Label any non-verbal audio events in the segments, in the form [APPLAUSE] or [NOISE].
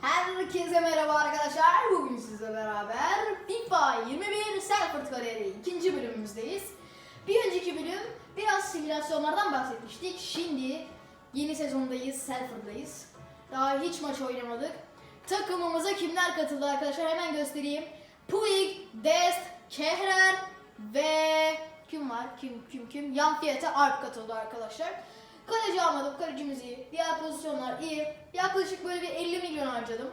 Herkese merhaba arkadaşlar. Bugün sizle beraber FIFA 21 Selford kariyeri ikinci bölümümüzdeyiz. Bir önceki bölüm biraz simülasyonlardan bahsetmiştik. Şimdi yeni sezondayız, Selford'dayız. Daha hiç maç oynamadık. Takımımıza kimler katıldı arkadaşlar hemen göstereyim. Puig, Dest, Kehrer ve kim var? Kim kim kim? Yan Fiyat'a Alp katıldı arkadaşlar. Kaleci almadım, kalecimiz iyi. Diğer pozisyonlar iyi. Yaklaşık böyle bir 50 milyon harcadım.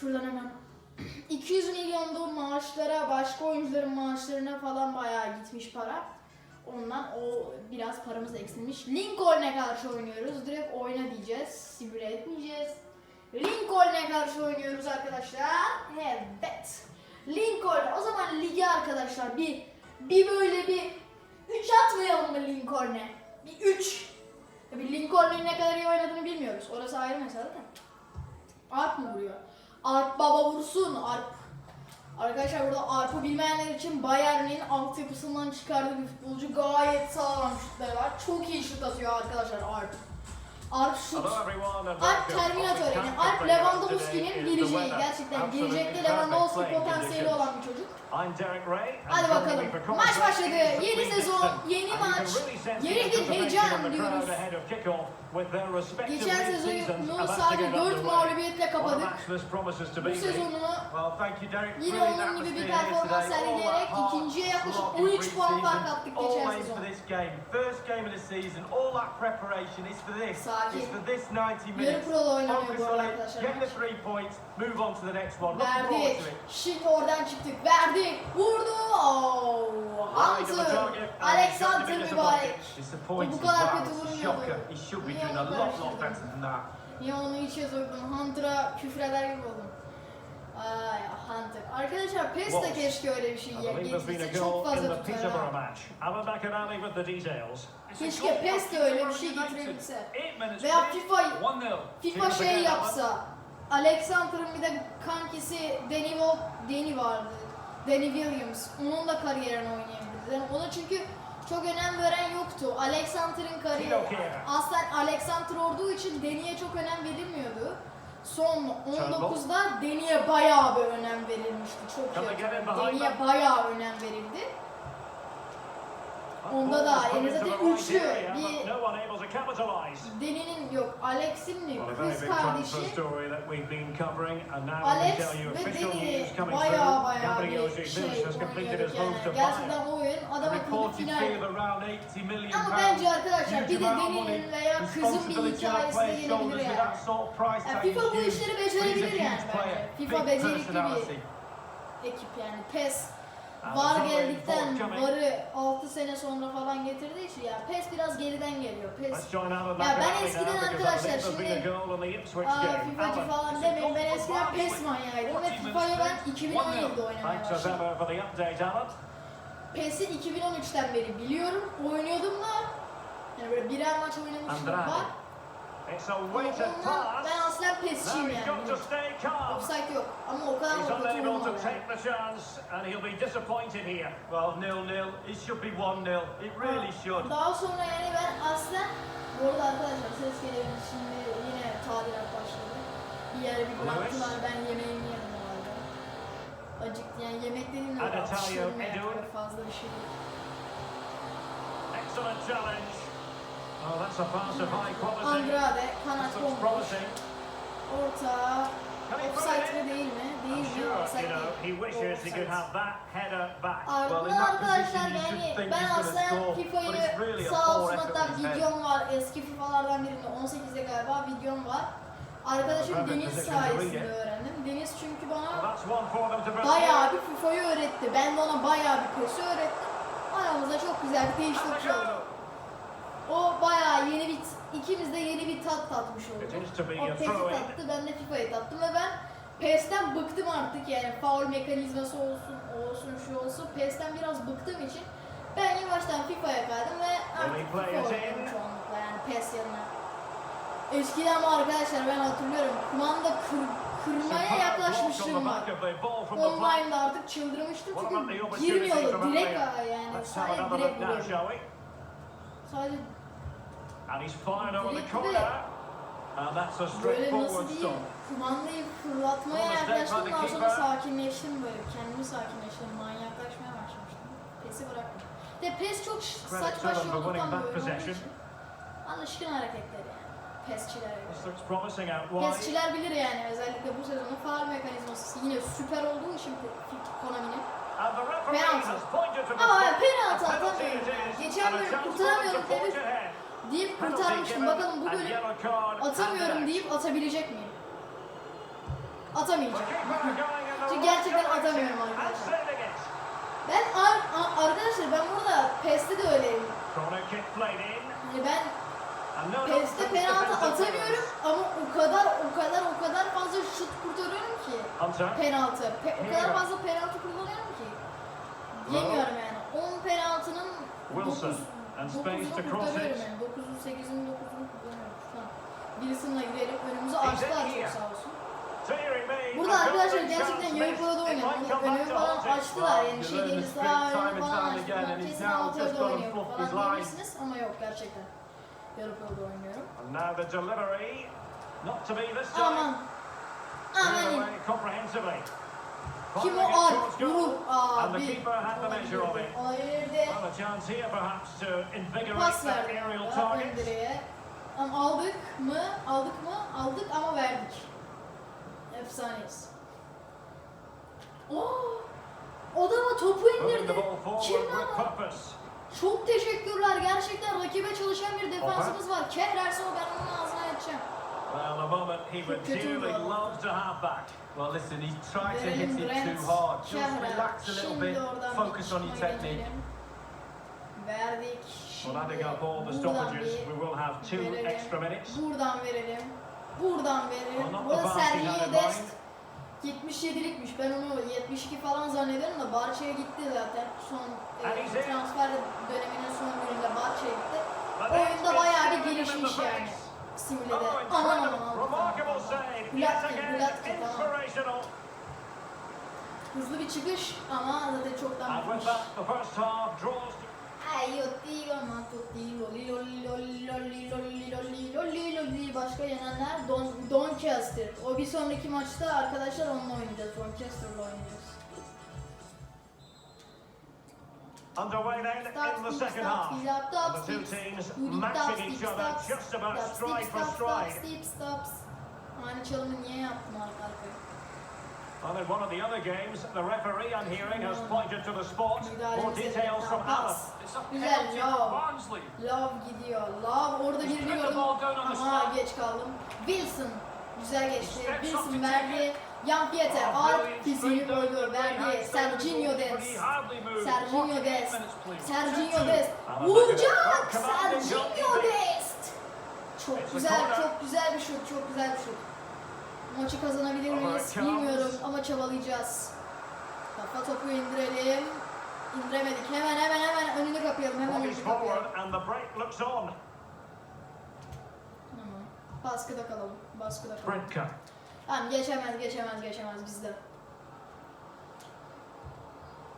Şuradan hemen [CLEARS THROAT] 200 milyonda maaşlara, başka oyuncuların maaşlarına falan bayağı gitmiş para. Ondan o biraz paramız eksilmiş. Lincoln'e karşı oynuyoruz. Direkt oyna diyeceğiz. Simüle etmeyeceğiz. Lincoln'e karşı oynuyoruz arkadaşlar. Evet. Lincoln. O zaman ligi arkadaşlar bir bir böyle bir 3 atmayalım mı Lincoln'e? Bir 3. Tabii Lincoln'un ne kadar iyi oynadığını bilmiyoruz. Orası ayrı mesele de. Arp mı vuruyor? Arp baba vursun Arp. Arkadaşlar burada Arp'ı bilmeyenler için Bayern'in altyapısından çıkardığı bir futbolcu gayet sağlam şutları var. Çok iyi şut atıyor arkadaşlar Arp. Arp şut. Alp Terminator yani Alp Lewandowski'nin geleceği gerçekten gelecekte Lewandowski potansiyeli olan bir çocuk. Hadi bakalım. Maç başladı. Yeni sezon, yeni maç, yeni bir heyecan diyoruz. Geçen sezonu sadece 4 mağlubiyetle kapadık. Bu sezonu yine onun gibi bir performans sergileyerek ikinciye yaklaşık 13 puan fark attık geçen sezon. Sakin. Yarı prolo oynanıyor bu arada arkadaşlar. Verdik. Şimdi oradan çıktık. Verdik. Vurdu. Oh, Hunter. Alexander mübarek. Bu kadar kötü vurmuyordu. Niye onu karıştırdın? Niye onu hiç yazıyordum? Hunter'a küfür eder gibi oldum. Ay Hunter. Arkadaşlar PES de keşke öyle bir şey getirse. Çok fazla tutar ha. Keşke PES de öyle bir şey getirebilse. Veya FIFA, FIFA şey yapsa. Alexander'ın bir de kankisi Danny, Wo- Danny vardı. Danny Williams. Onun da kariyerini oynayabilirdi. Yani ona çünkü çok önem veren yoktu. Alexander'ın kariyeri aslen Alexander olduğu için Danny'e çok önem verilmiyordu. Son 19'da Danny'e bayağı bir önem verilmişti. Çok iyi. Danny'e bayağı önem verildi. Onda da yani zaten üçlü bir Danny'nin yok Alex'in mi kız kardeşi Alex ve Danny bayağı bayağı bir şey oynuyorduk yani. Gerçekten o oyun adam akıllı final. Ama bence arkadaşlar bir de Danny'nin veya kızın bir hikayesi de gelebilir yani. Yani FIFA bu işleri becerebilir yani bence. FIFA becerikli bir ekip yani. PES VAR geldikten VAR'ı 6 sene sonra falan getirdiği için ya PES biraz geriden geliyor. PES Ya ben eskiden arkadaşlar şimdi Aa, FIFA'cı falan demeyin. Ben eskiden PES manyağıydım ve FIFA'yı ben 2017'de oynamaya başladım. PES'i 2013'ten beri biliyorum. Oynuyordum da yani böyle birer maç oynamıştım var. Ondan ben aslen PES'çiyim yani. Offside yok ama o kadar da kötü oynamam yani. Well, nil nil. It should be one nil. It really should. Daha sonra yani ben aslen bu arada arkadaşlar ses gelebilir şimdi yine tadilat başladı. Bir yere bir bıraktılar ben yemeğimi yedim o. Acıktı yani yemek dediğim de atıştırma yani Edun. böyle fazla bir şey. Excellent challenge. Oh, that's a pass of high quality. Andrade kanat bomboş. Orta. Offside mi değil mi? Değil mi? Offside değil. Offside. Ardından Well, in that arkadaşlar yani ben but FIFA'yı sağ olsun hatta videom var eski FIFA'lardan birinde 18'de galiba videom var. Arkadaşım Deniz sayesinde öğrendim. Deniz çünkü bana bayağı bir FIFA'yı öğretti. Ben de ona bayağı bir PES'i öğrettim. Aramızda çok güzel bir değiş And tokuş a oldu. O bayağı yeni bir, ikimiz de yeni bir tat tatmış olduk. Be O PES'i tattı, ben de FIFA'yı tattım ve ben PES'ten bıktım artık yani faul mekanizması olsun, o olsun, şu olsun. PES'ten biraz bıktığım için ben yavaştan FIFA'ya kaydım ve artık FIFA oynuyorum çoğunlukla yani PES yerine. Eskiden ama arkadaşlar ben hatırlıyorum kumanda kır, kırmaya the flank. Online'da artık çıldırmıştım çünkü girmiyordu direkt yani sadece direkt vuruyordu. Sadece And he's fired over the corner. And that's a Böyle nasıl straightforward diyeyim? stop. Kumandayı fırlatmaya yaklaştım. Daha sonra sakinleştim böyle. Kendimi sakinleştirdim. Manyaklaşmaya başlamıştım. Pes'i bıraktım. De pes çok ş- saçma şovluktan winning that böyle olduğu possession. için. Alışkın hareketleri yani. Pesçilere göre. This looks promising out wide. Pesçiler bilir yani özellikle bu sezonun faal mekanizması yine süper olduğu için Konami'nin. And the referee Penalty. has pointed to the Ama spot. penaltı penalty atamıyorum it is, Geçen and a bölüm chance for ahead. Deyip kurtarmıştım. Bakalım bu card atamıyorum deyip atabilecek miyim? Atamayacağım. Çünkü gerçekten atamıyorum arkadaşlar. Ben ar- arkadaşlar ben burada PES'te de öyleyim. Yani ben And no PES'te penaltı atamıyorum ama o kadar o kadar o kadar fazla şut kurtarıyorum ki penaltı. Pe- o kadar fazla penaltı kullanıyorum ki. Yemiyorum yani. 10 penaltının Wilson 9 and space to cross it. açtılar çok sağ. Burada arkadaşlar gerçekten yarı oynadık. Önümü falan açtılar yani şey değil sağ önümü falan açtılar. Kesin altı yarıda oynuyorum falan demişsiniz ama yok gerçekten. Yarı oynuyorum. Aman. Aman. Aman. Kim o Alp? Vurur. Abi. Ayırdı. Pas verdi orada Ama aldık mı? Aldık mı? Aldık ama verdik. Efsaneyiz. Oo! O da mı topu indirdi? Kim lan Çok teşekkürler. Gerçekten rakibe çalışan bir defansımız var. Kehrerse o ben onun ağzına yatacağım. Well, a moment he would dearly love to have back. Well, listen, he tried to hit it too hard. Just relax a little bit, focus on your technique. Verdik. Well, adding up all the stoppages, we will have two extra minutes. Buradan verelim. Buradan verelim. Bu da Sergio Dest. mind. 77'likmiş. Ben onu 72 falan zannediyorum da Barça'ya gitti zaten. Son e, transfer döneminin son gününde Barça'ya gitti. Oyunda bayağı bir gelişmiş yani simüle de. Aman aman aman. Mulat değil, Mulat değil. Tamam. Hızlı bir çıkış ama zaten çoktan bitmiş. Ay yok değil ama yok değil. Lolli lolli lolli lolli lolli lolli lolli başka yenenler Don, Doncaster. O bir sonraki maçta arkadaşlar onunla oynayacağız. Doncaster'la oynayacağız. Underway then in the second half. The two teams matching each other just about stride for stride. Aynı çalımı niye? And in one of the other games, the referee I'm hearing has pointed to the spot. More details from. Alan. Güzel, Barnsley. Love gidiyor. Love orada birini gördüm ama geç kaldım. Wilson güzel geçti. Wilson verdi. Jampiete var, fiziği oyunu verdi. Serginho Dest. Serginho Dest. Serginho Dest. Vuracak! Serginho Dest. Çok güzel, çok güzel bir şut, çok güzel bir şut. Maçı kazanabilir miyiz bilmiyorum ama çabalayacağız. Kafa topu indirelim. İndiremedik. Hemen hemen hemen önünü kapayalım. Hemen önünü kapayalım. Baskıda kalalım. Baskıda kalalım. Tamam geçemez geçemez geçemez bizde.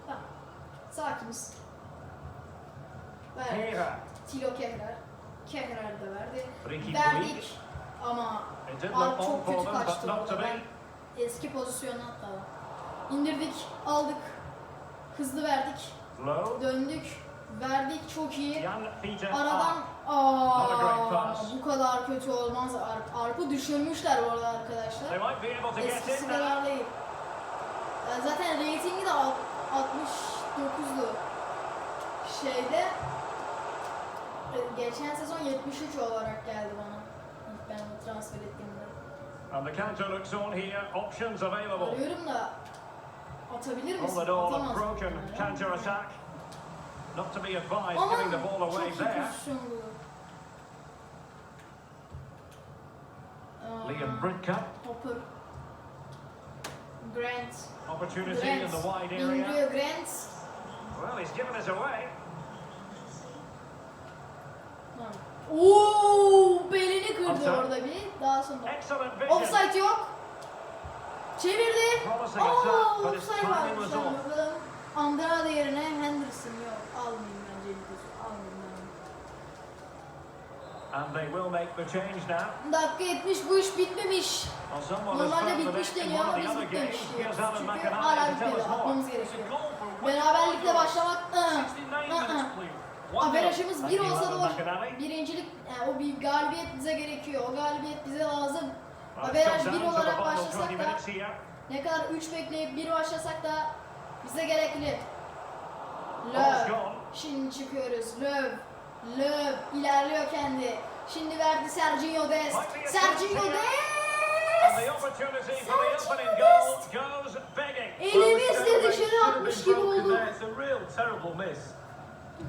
Tamam. Sakiniz. Ver. Kehrer. Tilo Kehrer. Kehrer de verdi. Ricky Verdik. Ama look on çok kötü kaçtı orada. Ben eski pozisyonu hatta. İndirdik, aldık. Hızlı verdik. Low. Döndük. Verdik çok iyi. Aradan aa bu kadar kötü olmaz. Arp, Arp'ı düşürmüşler bu arada arkadaşlar. Eskisi kadar değil. Yani zaten reytingi de alt- 69'du. Şeyde e, geçen sezon 73 olarak geldi bana. İlk ben transfer ettiğimde. And the counter looks on here. Options available. Arıyorum da atabilir misin? Atamaz. broken counter attack. Not to be advised Aman giving the ball away there. Aa, Liam Brinker. Hopper. Grant. Opportunity in Grant. the wide area. İndiriyor Grant. Well, he's given us away. Oo, belini kırdı Offside. orada bir. Daha sonra. Offside yok. Çevirdi. Aa, offside bakalım. Andrade yerine Henderson yok. And they will make the change now. Dakika 70 bu iş bitmemiş. Normalde bitmiş deniyor ama biz bitmemiş. Çünkü hala bitmedi. Atmamız gerekiyor. Beraberlikle başlamak ı ı Averajımız bir olsa da var. Birincilik, yani o bir galibiyet bize gerekiyor. O galibiyet bize lazım. Averaj bir olarak başlasak da ne kadar 3 bekleyip 1 başlasak da bize gerekli. Le. Şimdi çıkıyoruz. Löw. Löw ilerliyor kendi. Şimdi verdi Sergio Dest. Sergio Dest! Elimizle dışarı atmış gibi oldu.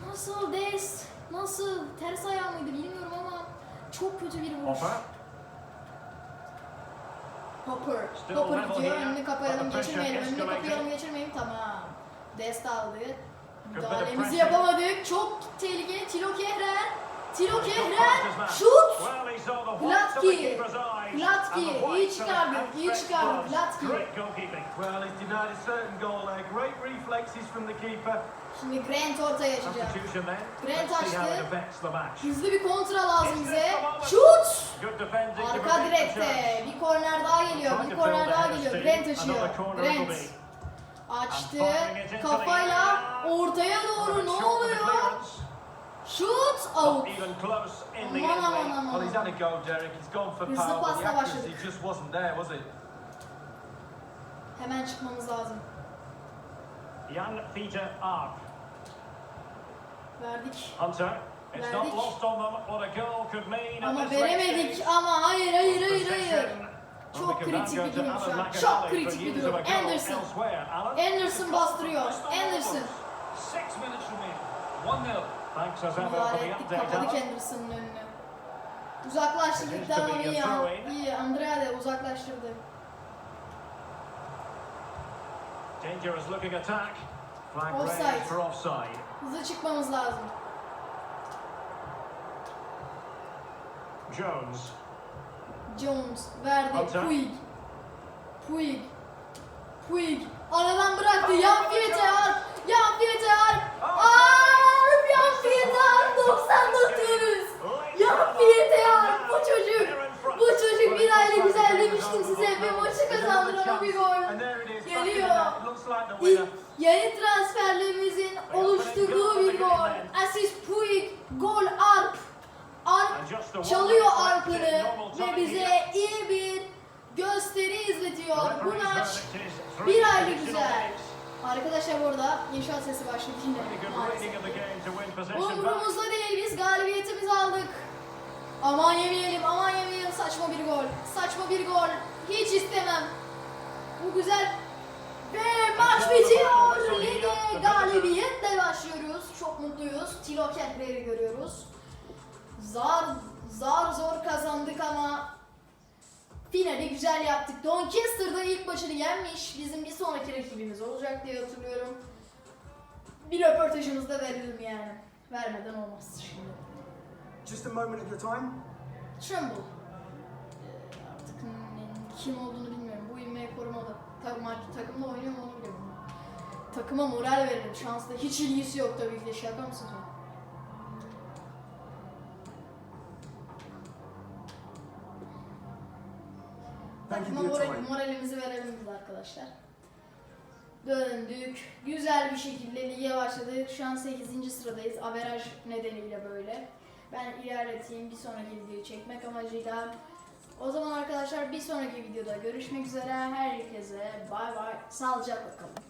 Nasıl Dest? Nasıl? Ters ayağı mıydı bilmiyorum ama çok kötü bir vuruş. Hopper. Hopper. Gidiyor. Önünü kapayalım, geçirmeyelim. Önünü kapayalım, geçirmeyelim. Tamam. Dest aldı. Müdahalemizi yapamadık. Çok tehlikeli. Tilo Kehrer. Tilo now. Şut! And the İyi çıkardı, iyi çıkardı. gloves. Platki. Great goalkeeping. Well, he's denied a certain goal there. Great reflexes from the keeper. Şimdi Grant ortaya açacak. Grant açtı. Hızlı bir kontra lazım bize. Şut! Arka direkte. Bir korner daha geliyor. Bir korner daha geliyor. Grant açıyor. Grant. Açtı. Kafayla ortaya doğru ne oluyor? Şut! Out. Aman aman aman. Hızlı pasla başladık. Hemen çıkmamız lazım. Jan Peter Arp. Verdik. Hunter. Verdik. lost on them what a goal could mean. at Ama veremedik ama hayır hayır hayır hayır. Çok kritik bir durum şu an. Çok kritik bir durum. Anderson. Anderson bastırıyor. Anderson. Six minutes remain. 1 0. Thanks as ever for Müdahale the ettik. update, Kapadık. Anderson'ın önünü. Uzaklaştırdık be iyi ya. İyi Andrade uzaklaştırdı. Dangerous looking attack. Flag Offside. offside. Hızlı çıkmamız lazım. Jones. Jones verdi. Hunter. Puig. Puig. Puig. Aradan bıraktı. Yan Fiyete Yan Fiyete Arp. Yan Fiyete 99. Yan Fiyete Bu çocuk. Bu çocuk bir aylık güzel demiştim size ve maçı kazandıran bir gol. Geliyor. İlk yeni transferlerimizin oluşturduğu bir gol. Asist Puig, gol Arp. Arp çalıyor Arp'ını ve bize iyi bir gösteri izletiyor. Bu maç bir aylık güzel. Arkadaşlar bu arada inşaat sesi başladı yine. Umurumuzda değil biz galibiyetimizi aldık. Aman yemeyelim aman yemeyelim saçma bir gol. Saçma bir gol. Hiç istemem. Bu güzel. Ve maç bitiyor. Lige galibiyetle başlıyoruz. Çok mutluyuz. Tilo Kentler'i görüyoruz. Zar, zar zor kazandık ama finali güzel yaptık. Doncaster'da ilk maçını yenmiş. Bizim bir sonraki rakibimiz olacak diye hatırlıyorum. Bir röportajımızda verelim yani. Vermeden olmaz şimdi. Just a moment of your time. Trumbull. Ee, artık kim olduğunu bilmiyorum. Bu ivmeyi korumalı. Takım, takımda oynuyor mu onu bilmiyorum. Takıma moral verelim. Şansla hiç ilgisi yok tabii ki de. Şaka mısın sen? For your moral, moralimizi verelim biz arkadaşlar. Döndük. Güzel bir şekilde lige başladık. Şu an 8. sıradayız. Averaj nedeniyle böyle. Ben ilerleteyim bir sonraki videoyu çekmek amacıyla. O zaman arkadaşlar bir sonraki videoda görüşmek üzere. Herkese bay bay. Sağlıcakla kalın.